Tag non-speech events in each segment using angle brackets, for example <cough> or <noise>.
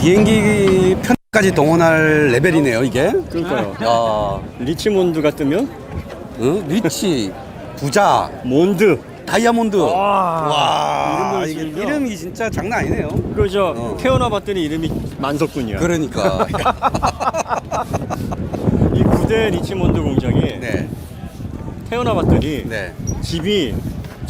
비행기 편까지 동원할 레벨이네요, 이게. 그러니까요. 야, 리치몬드가 뜨면 응? 리치, 부자, 몬드. 다이아몬드. 와, 와, 이름을 이게 이름이 진짜 장난 아니네요. 그저 어. 태어나 봤더니 이름이 만석군이야. 그러니까. <laughs> 이 구대 리치몬드 공장이 네, 태어나 봤더니 네. 집이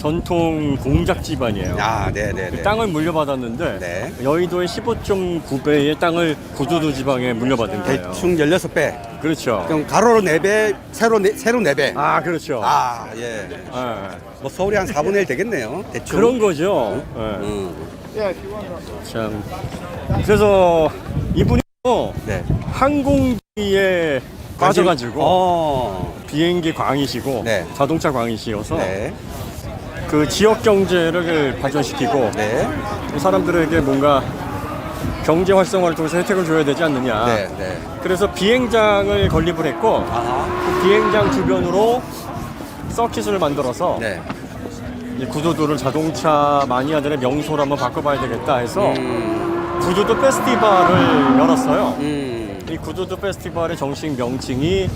전통 공작 집안이에요. 아, 네, 네, 네. 땅을 물려받았는데 네. 여의도의 15.9배의 땅을 구두도 지방에 물려받은 거예요. 대충 16배. 그렇죠. 그럼 가로로 4배, 세로, 네, 세로 4배. 아 그렇죠. 아, 예. 예. 뭐 서울이 한 4분의 1 되겠네요. 대충. 그런 거죠. 예. 음, 참. 그래서 이분이 또 네. 항공기에 빠져가지고 어. 비행기 광이시고 네. 자동차 광이시여서 네. 그 지역 경제를 발전시키고 네. 사람들에게 뭔가 경제 활성화를 통해서 혜택을 줘야 되지 않느냐. 네. 네. 그래서 비행장을 건립을 했고 아하. 그 비행장 주변으로 서킷을 만들어서 네. 이 구두도를 자동차 마니아들의 명소로 한번 바꿔봐야 되겠다 해서 음. 구두도 페스티벌을 열었어요. 음. 이 구두도 페스티벌의 정식 명칭이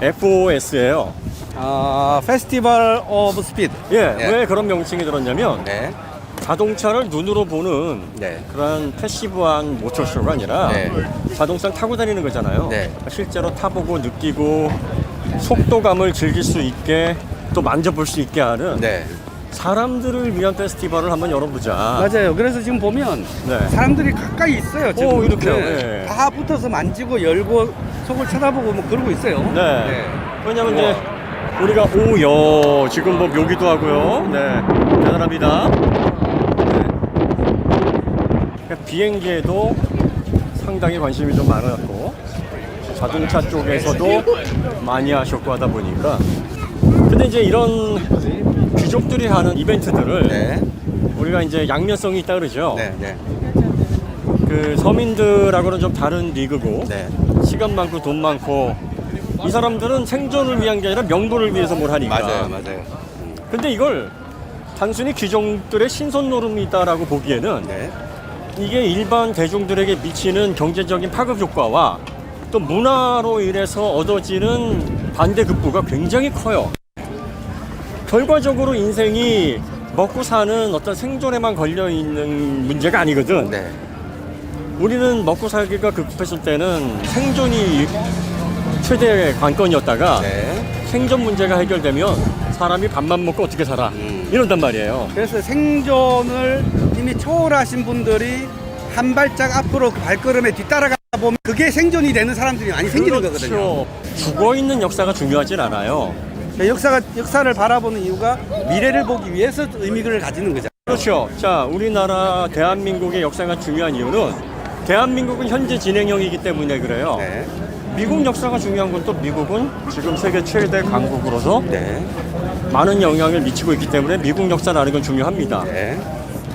FOS예요. 아, 페스티벌 오브 스피드. 예, 네. 왜 그런 명칭이 들었냐면 네. 자동차를 눈으로 보는 네. 그런 패시브한 모터쇼가 아니라 네. 자동차를 타고 다니는 거잖아요. 네. 실제로 타보고 느끼고 속도감을 즐길 수 있게 또 만져볼 수 있게 하는 네. 사람들을 위한 페스티벌을 한번 열어보자. 맞아요. 그래서 지금 보면 네. 사람들이 가까이 있어요. 지금. 오, 이렇게요? 네. 네. 다 붙어서 만지고 열고 속을 쳐다보고 뭐 그러고 있어요. 네. 왜냐면 이제 우리가 오여 지금 뭐 묘기도 하고요. 네. 대단합니다. 네. 비행기에도 상당히 관심이 좀 많았고 자동차 쪽에서도 많이 하셨고 하다 보니까 근데 이제 이런 귀족들이 하는 이벤트들을 네. 우리가 이제 양면성이 있다 그러죠. 네. 네. 그 서민들하고는 좀 다른 리그고 네. 시간 많고 돈 많고 이 사람들은 생존을 위한 게 아니라 명분을 위해서 뭘 하니까. 맞아요. 맞아요. 근데 이걸 단순히 귀족들의 신선 노름이다라고 보기에는 네. 이게 일반 대중들에게 미치는 경제적인 파급 효과와 또 문화로 인해서 얻어지는 반대 급부가 굉장히 커요. 결과적으로 인생이 먹고 사는 어떤 생존에만 걸려 있는 문제가 아니거든. 네. 우리는 먹고 살기가 급급했을 때는 생존이 최대 관건이었다가 네. 생존 문제가 해결되면 사람이 밥만 먹고 어떻게 살아 음. 이런단 말이에요. 그래서 생존을 이미 초월하신 분들이 한 발짝 앞으로 그 발걸음에 뒤따라가다 보면 그게 생존이 되는 사람들이 많이 생기는 거거든요. 죽어 있는 역사가 중요하진 않아요. 역사가 역사를 바라보는 이유가 미래를 보기 위해서 의미를 가지는 거죠. 그렇죠. 자, 우리나라 대한민국의 역사가 중요한 이유는 대한민국은 현재 진행형이기 때문에 그래요. 네. 미국 역사가 중요한 건 또 미국은 지금 세계 최대 강국으로서 네. 많은 영향을 미치고 있기 때문에 미국 역사를 아는 건 중요합니다. 네.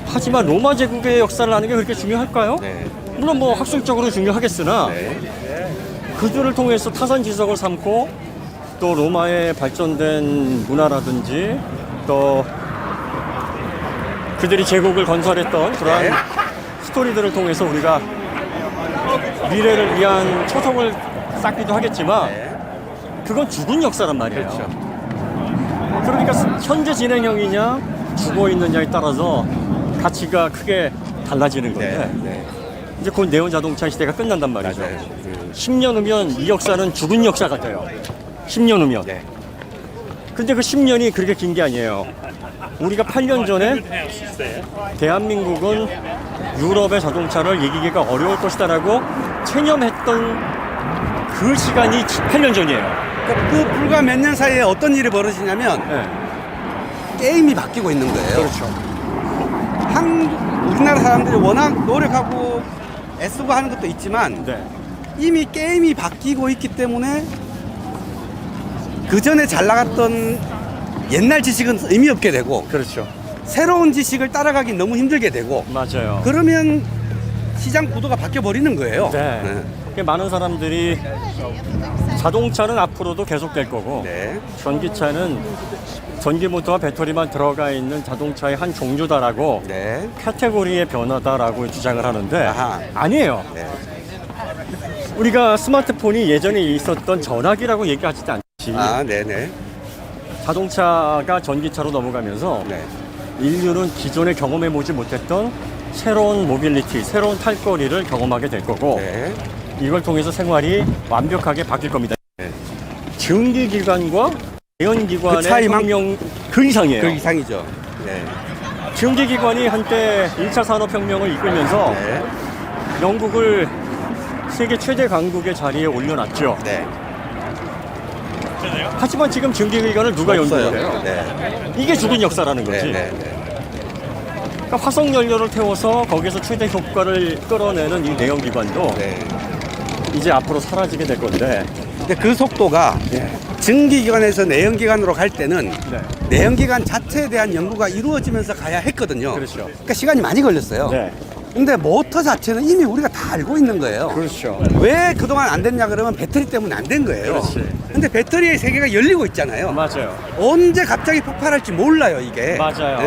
하지만 로마 제국의 역사를 아는 게 그렇게 중요할까요? 네. 물론 뭐 학술적으로 중요하겠으나 네. 그들을 통해서 타산지석을 삼고 또 로마의 발전된 문화라든지 또 그들이 제국을 건설했던 그러한 네. 스토리들을 통해서 우리가 미래를 위한 초성을 쌓기도 하겠지만 네. 그건 죽은 역사란 말이에요. 그렇죠. 그러니까 현재 진행형이냐 죽어 있느냐에 따라서 가치가 크게 달라지는 건데 네. 네. 이제 곧 네온 자동차 시대가 끝난단 말이죠. 맞아요. 음. 10년 후면 이 역사는 죽은 역사가 돼요. 10년 후면. 네. 근데 그 10년이 그렇게 긴 게 아니에요. 우리가 8년 전에 대한민국은 유럽의 자동차를 이기기가 어려울 것이다라고 체념했던 그 시간이 8년 전이에요. 그, 그 불과 몇 년 사이에 어떤 일이 벌어지냐면 네. 게임이 바뀌고 있는 거예요. 그렇죠. 한 우리나라 사람들이 워낙 노력하고 애쓰고 하는 것도 있지만 네. 이미 게임이 바뀌고 있기 때문에 그 전에 잘 나갔던 옛날 지식은 의미 없게 되고 그렇죠. 새로운 지식을 따라가기 너무 힘들게 되고 맞아요. 그러면 시장 구도가 바뀌어 버리는 거예요. 네. 그게 많은 사람들이 자동차는 앞으로도 계속될 거고 네. 전기차는 전기 모터와 배터리만 들어가 있는 자동차의 한 종류다라고 네. 카테고리의 변화다라고 주장을 하는데 아하. 아니에요. 네. 우리가 스마트폰이 예전에 있었던 전화기라고 얘기하지도 않 지. 아, 네네. 자동차가 전기차로 넘어가면서 네. 인류는 기존에 경험해 보지 못했던 새로운 모빌리티, 새로운 탈거리를 경험하게 될 거고 네. 이걸 통해서 생활이 완벽하게 바뀔 겁니다. 네. 증기기관과 대연기관의 그 차이만- 혁명 그 이상이에요. 그 이상이죠. 네. 증기기관이 한때 1차 산업혁명을 이끌면서 네. 영국을 세계 최대 강국의 자리에 올려놨죠. 네. 하지만 지금 증기기관을 누가 없어요. 연구를 해요? 네. 이게 죽은 역사라는 네. 거지. 네. 네. 그러니까 화석 연료를 태워서 거기서 최대 효과를 끌어내는 이 내연 기관도 네. 이제 앞으로 사라지게 될 건데. 근데 그 속도가 증기기관에서 내연기관으로 갈 때는 네. 내연기관 자체에 대한 연구가 이루어지면서 가야 했거든요. 그렇죠. 그러니까 시간이 많이 걸렸어요. 네. 근데 모터 자체는 이미 우리가 다 알고 있는 거예요. 그렇죠. 왜 그동안 안 됐냐 그러면 배터리 때문에 안 된 거예요. 그렇지. 근데 배터리의 세계가 열리고 있잖아요. 맞아요. 언제 갑자기 폭발할지 몰라요, 이게. 맞아요.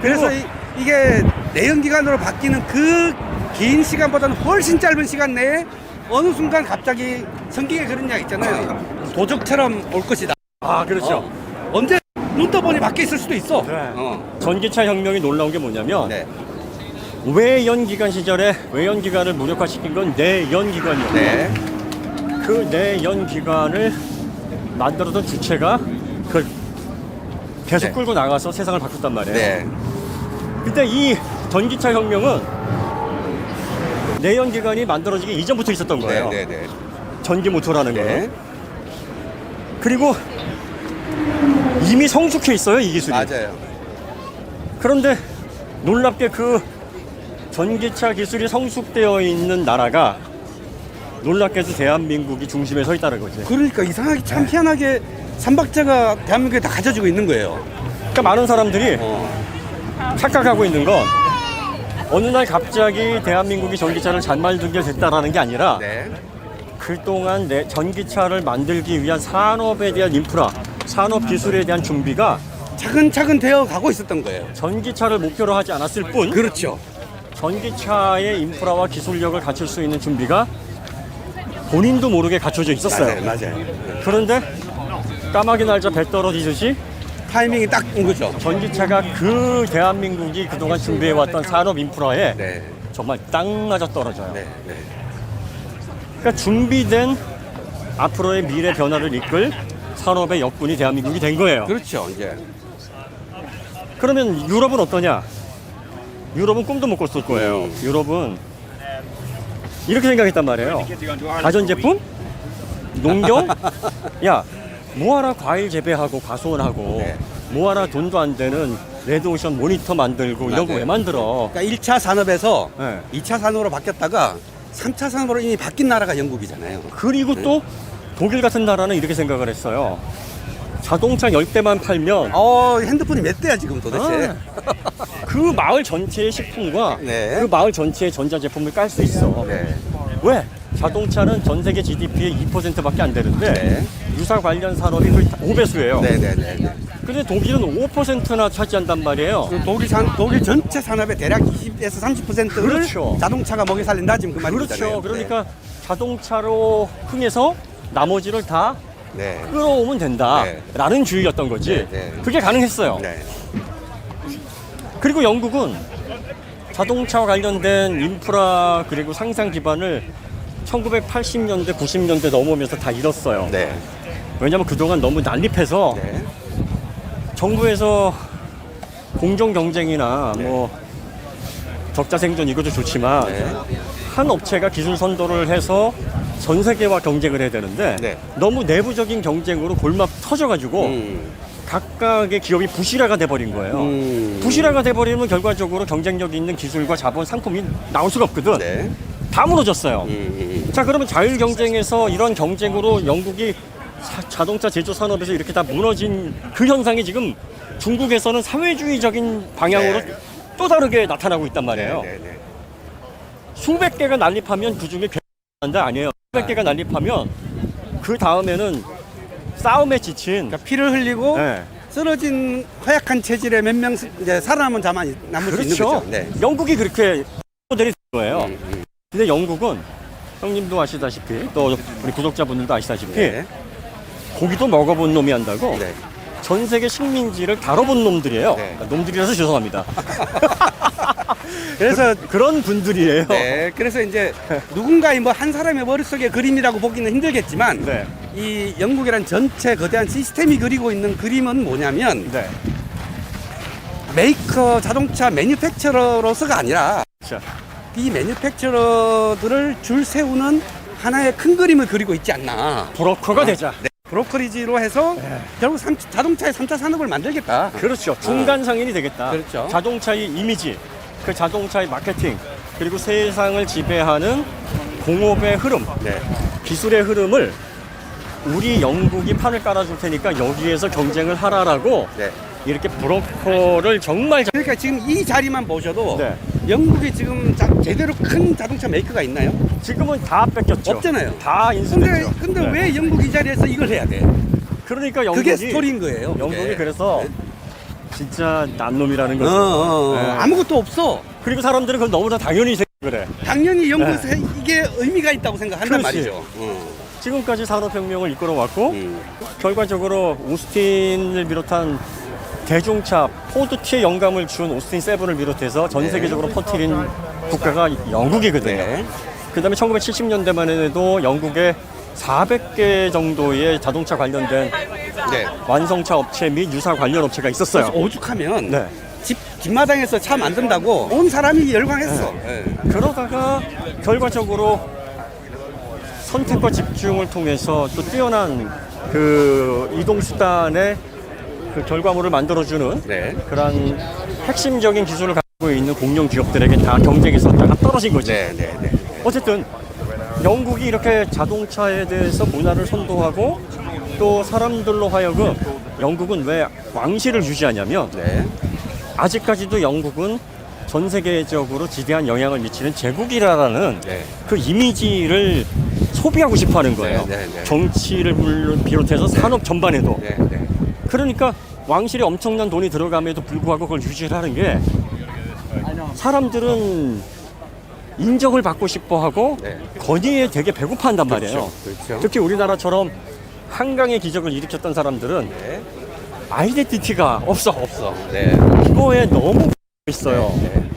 그래서 그리고- 이, 이게 내연기관으로 바뀌는 그 긴 시간보다는 훨씬 짧은 시간 내에 어느 순간 갑자기 성경에 그런 이야기 있잖아요. <laughs> 도적처럼 올 것이다. 아, 그렇죠. 어. 언제 눈 떠보니 밖에 있을 수도 있어. 네. 어. 전기차 혁명이 놀라운 게 뭐냐면 네. 외연기관 시절에 외연기관을 무력화시킨 건 내연기관이었고 네. 그 내연기관을 만들었던 주체가 그걸 계속 네. 끌고 나가서 세상을 바꿨단 말이에요. 네. 근데 이 전기차 혁명은 내연기관이 만들어지기 이전부터 있었던 네. 거예요. 네. 네. 전기 모터라는 네. 거는. 그리고 이미 성숙해 있어요, 이 기술이. 맞아요. 그런데 놀랍게 그 전기차 기술이 성숙되어 있는 나라가 놀랍게도 대한민국이 중심에 서 있다는 거지. 그러니까 이상하게 참 희한하게 삼박자가 대한민국에 다 가져지고 있는 거예요. 그러니까 많은 사람들이 어. 착각하고 있는 건 어느 날 갑자기 대한민국이 전기차를 잘 만들게 됐다라는 게 아니라 네. 그동안 내 전기차를 만들기 위한 산업에 대한 인프라, 산업 기술에 대한 준비가 차근차근 되어 가고 있었던 거예요. 전기차를 목표로 하지 않았을 뿐 그렇죠. 전기차의 인프라와 기술력을 갖출 수 있는 준비가 본인도 모르게 갖춰져 있었어요. 맞아요. 맞아요. 그런데 까마귀 날자 배 떨어지듯이 타이밍이 딱 온 거죠. 전기차가 그 대한민국이 그동안 준비해왔던 산업 인프라에 네. 정말 딱 맞아 떨어져요. 네. 네. 그러니까 준비된 앞으로의 미래 변화를 이끌 산업의 역군이 대한민국이 된 거예요. 그렇죠. 이제 그러면 유럽은 어떠냐? 유럽은 꿈도 못 꿨을 거예요. 유럽은 이렇게 생각했단 말이에요. 가전제품? 농경? <laughs> 야, 뭐하라 과일 재배하고 과수원하고 네. 뭐하라 돈도 안 되는 레드오션 모니터 만들고 이런 거. 왜 만들어? 그러니까 1차 산업에서 네. 2차 산업으로 바뀌었다가 3차 산업으로 이미 바뀐 나라가 영국이잖아요. 그리고 또 독일 같은 나라는 이렇게 생각을 했어요. 자동차 10대만 팔면 어, 핸드폰이 몇 대야 지금 도대체? <laughs> 그 마을 전체의 식품과 네. 그 마을 전체의 전자제품을 깔 수 있어. 네. 왜? 자동차는 전 세계 GDP의 2%밖에 안 되는데 네. 유사 관련 산업이 거의 5배수예요. 네, 네, 네. 네. 근데 독일은 5%나 차지한단 말이에요. 그 독일 산 독일 전체 산업의 대략 20에서 30%를 그렇죠. 자동차가 먹여 살린다 지금 그 말이잖아요. 그렇죠. 그러니까 자동차로 흥해서 나머지를 다 네. 네. 끌어오면 된다라는 주의였던 거지. 네, 네. 그게 가능했어요. 네. 그리고 영국은 자동차와 관련된 인프라 그리고 상상 기반을 1980년대, 90년대 넘으면서 다 잃었어요. 네. 왜냐면 그동안 너무 난립해서 네. 정부에서 공정 경쟁이나 네. 뭐 적자 생존 이것도 좋지만 네. 한 업체가 기술 선도를 해서 전 세계와 경쟁을 해야 되는데 네. 너무 내부적인 경쟁으로 골막 터져가지고 음. 각각의 기업이 부실화가 돼버린 거예요. 음. 부실화가 돼버리면 결과적으로 경쟁력 있는 기술과 자본 상품이 나올 수가 없거든. 네. 다 무너졌어요. 음, 음. 자 그러면 자율 경쟁에서 이런 경쟁으로 영국이 사- 자동차 제조 산업에서 이렇게 다 무너진 그 현상이 지금 중국에서는 사회주의적인 방향으로 네. 또 다르게 나타나고 있단 말이에요. 네, 네. 수백 개가 난립하면 그 중에 괜찮은데 아니에요. 수백 아. 개가 난립하면 그 다음에는 싸움에 지친 그러니까 피를 흘리고 네. 쓰러진 허약한 체질의 몇 명 이제 살아남은 자만 남을 수 있는 그렇죠. 거죠. 네. 영국이 그렇게 모델이 된 거예요. 근데 영국은 형님도 아시다시피 또 우리 구독자분들도 아시다시피 네. 고기도 먹어본 놈이 한다고 네. 전 세계 식민지를 다뤄본 놈들이에요. 네. 그러니까 놈들이라서 죄송합니다. <laughs> <laughs> 그래서 그런 분들이에요. 네, 그래서 이제 누군가의 뭐 한 사람의 머릿속의 그림이라고 보기는 힘들겠지만 네. 이 영국이란 전체 거대한 시스템이 그리고 있는 그림은 뭐냐면 네. 메이커 자동차 매니팩처러로서가 아니라 자, 이 매니팩처러들을 줄 세우는 하나의 큰 그림을 그리고 있지 않나. 브로커가 되자. 네. 브로커리지로 해서 결국 삼- 자동차의 3차 산업을 만들겠다. 그렇죠. 중간 상인이 되겠다. 그렇죠. 자동차의 이미지, 그 자동차의 마케팅, 그리고 세상을 지배하는 공업의 흐름, 네. 기술의 흐름을 우리 영국이 판을 깔아줄 테니까 여기에서 경쟁을 하라라고 네. 이렇게 브로커를 정말 잘... 그러니까 지금 이 자리만 보셔도 네. 영국이 지금 자- 제대로 큰 자동차 메이커가 있나요? 지금은 다 뺏겼죠. 없잖아요. 다 근데, 인수됐죠. 근데 네. 왜 영국 이 자리에서 이걸 해야 돼? 그러니까 영국이 그게 스토리인 거예요. 영국이 그게. 그래서 진짜 난놈이라는 어, 거죠. 어, 어. 네. 아무것도 없어. 그리고 사람들은 그걸 너무나 당연히 생각을 해. 당연히 영국에서 네. 이게 의미가 있다고 생각한단 그렇지. 말이죠. 어. 지금까지 산업혁명을 이끌어 왔고 음. 결과적으로 오스틴을 비롯한 대중차 포드티에 영감을 준 오스틴 세븐을 비롯해서 전 네. 세계적으로 퍼뜨린 국가가 영국이거든요. 네. 그다음에 1970년대만 해도 영국에 400개 정도의 자동차 관련된 네. 완성차 업체 및 유사 관련 업체가 있었어요. 그래서 오죽하면 네. 집 뒷마당에서 차 만든다고 온 사람이 열광했어. 네. 그러다가 결과적으로 선택과 집중을 통해서 또 뛰어난 그 이동 수단의 그 결과물을 만들어주는 네. 그런 핵심적인 기술을 가지고 있는 공룡 기업들에게 다 경쟁에서 다 떨어진 거지. 네, 네, 네. 어쨌든 영국이 이렇게 자동차에 대해서 문화를 선도하고 또 사람들로 하여금 영국은 왜 왕실을 유지하냐면 네. 아직까지도 영국은 전 세계적으로 지대한 영향을 미치는 제국이라는 네. 그 이미지를 소비하고 싶어 하는 거예요. 네, 네, 네. 정치를 물론 비롯해서 산업 전반에도. 네, 네. 그러니까 왕실에 엄청난 돈이 들어감에도 불구하고 그걸 유지를 하는 게 사람들은 인정을 받고 싶어 하고 네. 권위에 되게 배고파 한단 말이에요. 그렇죠. 특히 우리나라처럼 한강의 기적을 일으켰던 사람들은 네. 아이덴티티가 없어. 없어. 네. 그거에 너무 있어요. 네.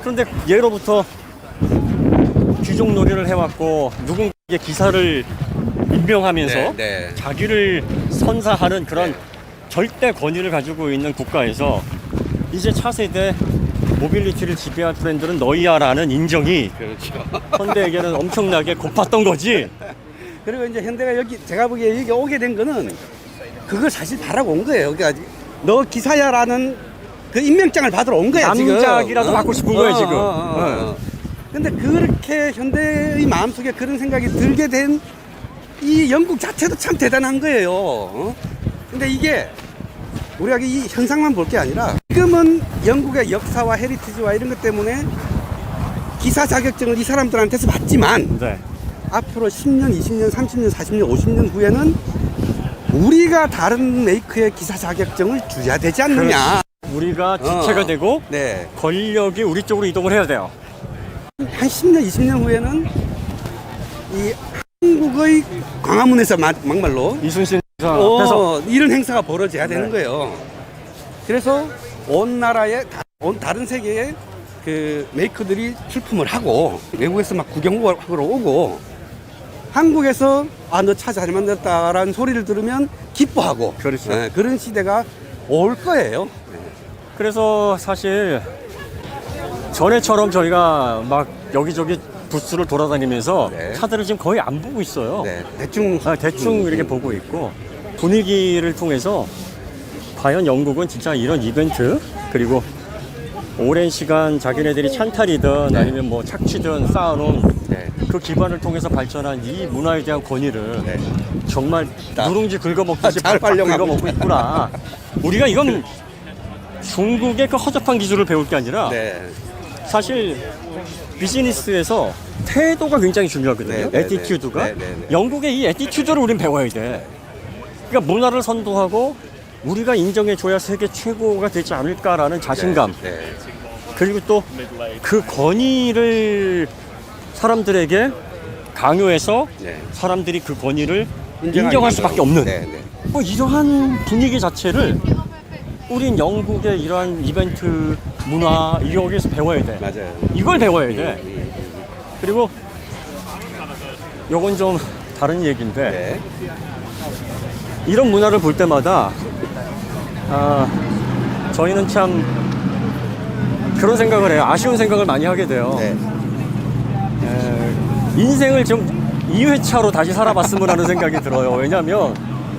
그런데 예로부터 귀족 놀이를 해왔고 누군가에게 기사를 임명하면서 네, 네. 자기를 선사하는 그런 네. 절대 권위를 가지고 있는 국가에서 이제 차세대 모빌리티를 지배할 브랜드는 너희야라는 인정이 그렇죠. 현대에게는 엄청나게 고팠던 거지. <laughs> 그리고 이제 현대가 여기 제가 보기에 여기 오게 된 거는 그걸 사실 바라고 온 거예요. 그러니까 너 기사야라는 그 임명장을 받으러 온 거야 지금. 남작이라도 받고 싶은 거예요, 지금. 어. 근데 그렇게 현대의 마음속에 그런 생각이 들게 된 이 영국 자체도 참 대단한 거예요. 어? 근데 이게 우리가 이 현상만 볼 게 아니라 지금은 영국의 역사와 헤리티지와 이런 것 때문에 기사 자격증을 이 사람들한테서 받지만 네. 앞으로 10년, 20년, 30년, 40년, 50년 후에는 우리가 다른 메이크의 기사 자격증을 줘야 되지 않느냐. 우리가 주체가 어. 되고 네. 권력이 우리 쪽으로 이동을 해야 돼요. 한 10년, 20년 후에는 이 한국의 광화문에서 마- 막말로 이순신 앞에서 어, 이런 행사가 벌어져야 되는 거예요. 그래서 온 나라의 다, 온 다른 세계의 그 메이커들이 출품을 하고 외국에서 막 구경하러 오고 한국에서 아 너 차 잘 만들었다라는 소리를 들으면 기뻐하고 그렇죠. 예, 그런 시대가 올 거예요. 그래서 사실 전에처럼 저희가 막 여기저기 부스를 돌아다니면서 네. 차들을 지금 거의 안 보고 있어요. 네, 대충 아, 대충 음, 이렇게 음. 보고 있고 분위기를 통해서 과연 영국은 진짜 이런 이벤트 그리고 오랜 시간 자기네들이 찬탈이든 네. 아니면 뭐 착취든 쌓아놓은 네. 그 기반을 통해서 발전한 이 문화에 대한 권위를 네. 정말 나- 누룽지 긁어먹듯이 잘 활용하고 긁어먹고 있구나. 우리가 이건 중국의 그 허접한 기술을 배울 게 아니라 네. 사실 비즈니스에서 태도가 굉장히 중요하거든요. 네, 네, 네. 에티튜드가. 네, 네, 네. 영국의 이 에티튜드를 우린 배워야 돼. 그러니까 문화를 선도하고 우리가 인정해줘야 세계 최고가 되지 않을까라는 자신감. 네, 네. 그리고 또 그 권위를 사람들에게 강요해서 네. 사람들이 그 권위를 인정할 수밖에 없는 네, 네. 뭐 이러한 분위기 자체를 우린 영국의 이러한 이벤트 문화 여기서 배워야 돼. 맞아요. 이걸 배워야 돼. 그리고 요건 좀 다른 얘기인데 네. 이런 문화를 볼 때마다 아 저희는 참 그런 생각을 해요. 아쉬운 생각을 많이 하게 돼요. 네. 에, 인생을 좀 2회차로 다시 살아봤으면 하는 생각이 들어요. 왜냐면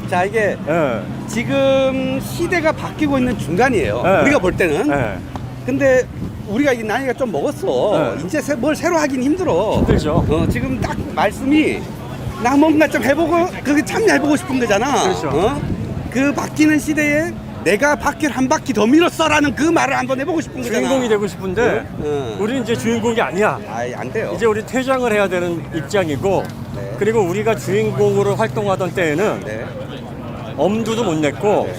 자, 이게 예, 지금 시대가 바뀌고 있는 중간이에요. 네. 우리가 볼 때는. 예, 근데 우리가 이 나이가 좀 먹었어. 네. 이제 새- 뭘 새로 하긴 힘들어. 힘들죠. 어, 지금 딱 말씀이 나 뭔가 좀 해보고 그게 참여해보고 싶은 거잖아. 그렇죠. 어? 그 바뀌는 시대에 내가 바퀴를 한 바퀴 더 밀었어라는 그 말을 한번 해보고 싶은 거잖아. 주인공이 되고 싶은데 응. 우리는 이제 주인공이 아니야. 아이 안 돼요. 이제 우리 퇴장을 해야 되는 입장이고 네. 그리고 우리가 주인공으로 활동하던 때에는 네. 엄두도 못 냈고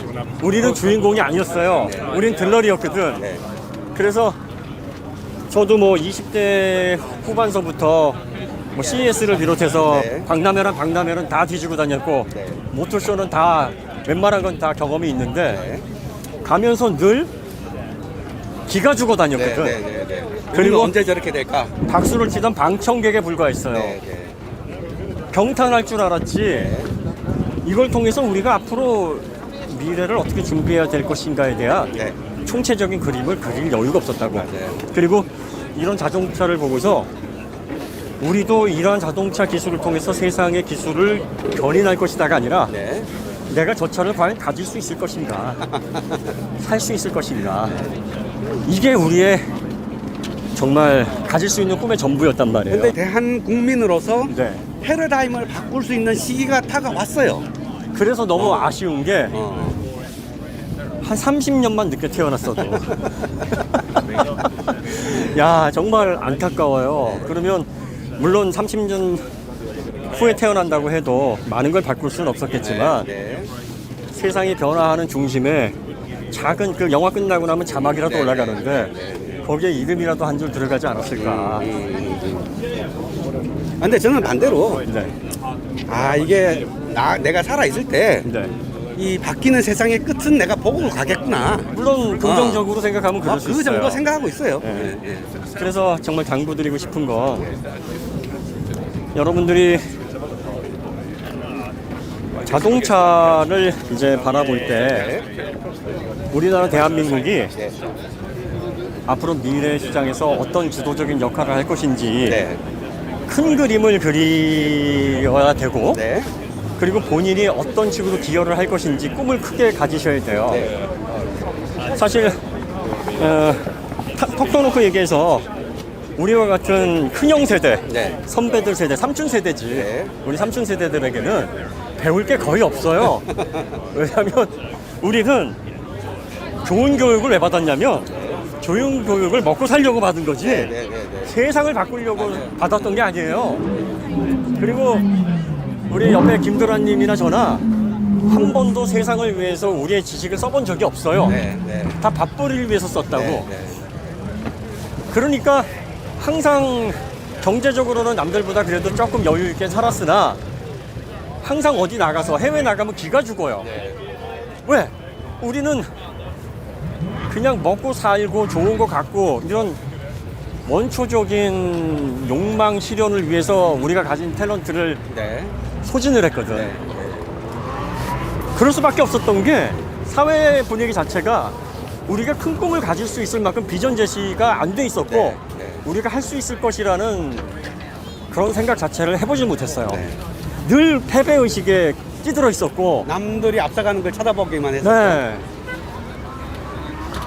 우리는 주인공이 아니었어요. 우린 들러리였거든. 네. 그래서 저도 뭐 20대 후반서부터 뭐 CES를 비롯해서 네. 박람회랑 박람회는 다 뒤지고 다녔고 네. 모tor쇼는 다 웬만한 건 다 경험이 있는데 가면서 늘 기가 죽어 네. 다녔거든. 네. 네. 네. 그리고- 그리고 언제 저렇게 될까? 박수를 치던 방청객에 불과했어요. 네. 네. 경탄할 줄 알았지. 이걸 통해서 우리가 앞으로 미래를 어떻게 준비해야 될 것인가에 대한 네. 총체적인 그림을 그릴 여유가 없었다고. 맞아요. 그리고 이런 자동차를 보고서 우리도 이러한 자동차 기술을 통해서 세상의 기술을 견인할 것이다가 아니라 네. 내가 저 차를 과연 가질 수 있을 것인가, 살 수 있을 것인가. 이게 우리의 정말 가질 수 있는 꿈의 전부였단 말이에요. 근데 대한 국민으로서 네. 패러다임을 바꿀 수 있는 시기가 다가왔어요. 그래서 너무 아쉬운 게 한 어. 30년만 늦게 태어났어도. <laughs> 야, 정말 안타까워요. 그러면 물론 30년 후에 태어난다고 해도 많은 걸 바꿀 수는 없었겠지만 네. 세상이 변화하는 중심에 작은 그 영화 끝나고 나면 자막이라도 네, 올라가는데 네, 거기에 이름이라도 한 줄 들어가지 않았을까. 아, 근데 저는 반대로 네. 아 이게 나 내가 살아 있을 때이 네. 바뀌는 세상의 끝은 내가 보고 가겠구나. 물론 긍정적으로 생각하면 그럴 아, 수 그 있어요. 정도 생각하고 있어요. 네. 예, 예. 그래서 정말 당부드리고 싶은 건 여러분들이 자동차를 이제 바라볼 때 우리나라 대한민국이 네. 앞으로 미래 시장에서 어떤 주도적인 역할을 할 것인지 네. 큰 그림을 그려야 되고 네. 그리고 본인이 어떤 식으로 기여를 할 것인지 꿈을 크게 가지셔야 돼요. 네. 사실 어, 타- 톡 터놓고 얘기해서 우리와 같은 큰형 세대, 네. 선배들 세대, 삼촌 세대지. 네. 우리 삼촌 세대들에게는 배울 게 거의 없어요. 왜냐하면 우리는 좋은 교육을 왜 받았냐면 좋은 교육을 먹고 살려고 받은 거지. 네, 네, 네, 네. 세상을 바꾸려고 받았던 게 아니에요. 그리고 우리 옆에 김도라님이나 저나 한 번도 세상을 위해서 우리의 지식을 써본 적이 없어요. 다 밥벌이를 위해서 썼다고. 그러니까 항상 경제적으로는 남들보다 그래도 조금 여유 있게 살았으나 항상 어디 나가서 해외 나가면 기가 죽어요. 네. 왜? 우리는 그냥 먹고 살고 좋은 거 갖고 이런 원초적인 욕망 실현을 위해서 우리가 가진 탤런트를 네. 소진을 했거든. 네. 그럴 수밖에 없었던 게 사회 분위기 자체가 우리가 큰 꿈을 가질 수 있을 만큼 비전 제시가 안 돼 있었고 네, 네. 우리가 할 수 있을 것이라는 그런 생각 자체를 해보지 못했어요. 네. 늘 패배 의식에 찌들어 있었고 남들이 앞서가는 걸 쳐다보기만 해서. 네.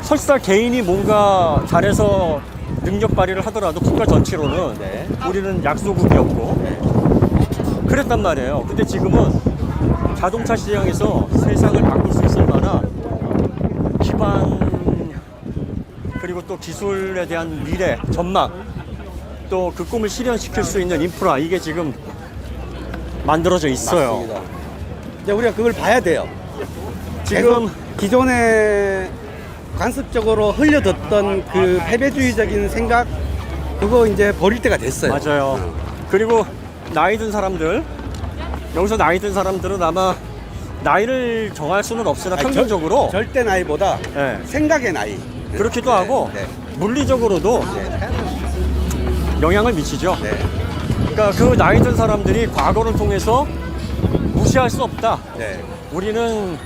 설사 개인이 뭔가 잘해서 능력 발휘를 하더라도 국가 전체로는 네. 우리는 약소국이었고 네. 그랬단 말이에요. 근데 지금은 자동차 시장에서 세상을 바꿀 수 있을 만한 기반 그리고 또 기술에 대한 미래, 전망, 또 그 꿈을 실현시킬 수 있는 인프라 이게 지금 만들어져 있어요. 맞습니다. 이제 우리가 그걸 봐야 돼요. 지금 기존에 관습적으로 흘려듣던 그 패배주의적인 생각 그거 이제 버릴 때가 됐어요. 맞아요. 그리고 나이 든 사람들 여기서 나이 든 사람들은 아마 나이를 정할 수는 없으나 아니, 평균적으로 절, 절대 나이보다 예, 생각의 나이. 그렇기도 네, 하고 네, 물리적으로도 네, 영향을 미치죠. 네, 그러니까 그 나이 든 사람들이 과거를 통해서 무시할 수 없다. 네, 우리는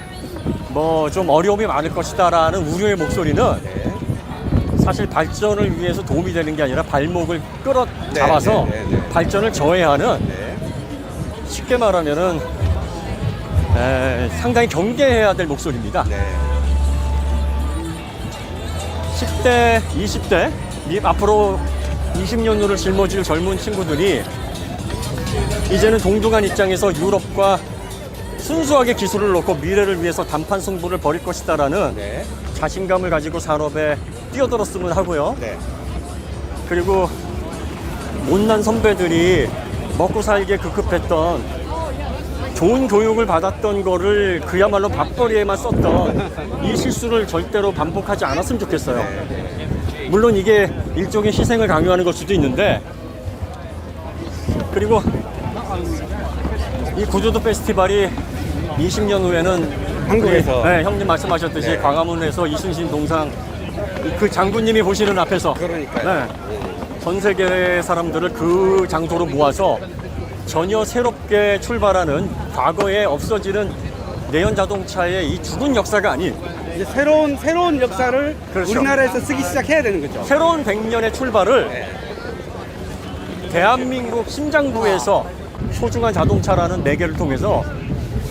뭐 좀 어려움이 많을 것이다라는 우려의 목소리는 네. 사실 발전을 위해서 도움이 되는 게 아니라 발목을 끌어 잡아서 네, 네, 네. 발전을 저해하는 네. 쉽게 말하면은 에, 상당히 경계해야 될 목소리입니다. 네. 10대, 20대, 미- 앞으로 20년 후를 짊어질 젊은 친구들이 이제는 동등한 입장에서 유럽과 순수하게 기술을 놓고 미래를 위해서 단판 승부를 벌일 것이다라는 네. 자신감을 가지고 산업에 뛰어들었으면 하고요. 네. 그리고 못난 선배들이 먹고 살기에 급급했던 좋은 교육을 받았던 거를 그야말로 밥벌이에만 썼던 이 실수를 절대로 반복하지 않았으면 좋겠어요. 물론 이게 일종의 희생을 강요하는 걸 수도 있는데 그리고 이 구조도 페스티벌이 20년 후에는 한국에서. 우리, 네, 형님 말씀하셨듯이 네. 광화문에서 이순신 동상 그 장군님이 보시는 앞에서 그러니까요. 네. 전 세계 사람들을 그 장소로 모아서 전혀 새롭게 출발하는 과거에 없어지는 내연 자동차의 이 죽은 역사가 아닌 이제 새로운 새로운 역사를 그렇죠. 우리나라에서 쓰기 시작해야 되는 거죠. 새로운 100년의 출발을 네. 대한민국 심장부에서 소중한 자동차라는 매개를 통해서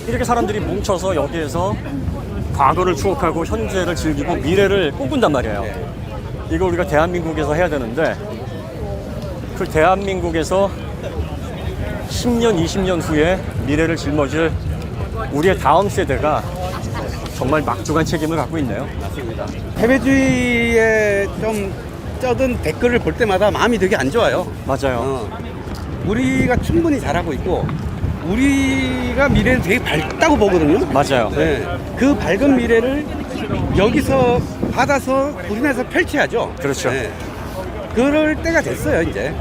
이렇게 사람들이 뭉쳐서 여기에서 과거를 추억하고 현재를 즐기고 미래를 꿈꾼단 말이에요. 이거 우리가 대한민국에서 해야 되는데 그 대한민국에서 10년, 20년 후에 미래를 짊어질 우리의 다음 세대가 정말 막중한 책임을 갖고 있네요. 맞습니다. 패배주의에 좀 쩌든 댓글을 볼 때마다 마음이 되게 안 좋아요. 맞아요. 어, 우리가 충분히 잘하고 있고 우리가 미래는 되게 밝다고 보거든요. 맞아요. 네. 그 밝은 미래를 여기서 받아서 우리나라에서 펼쳐야죠. 그렇죠. 네. 그럴 때가 됐어요, 이제.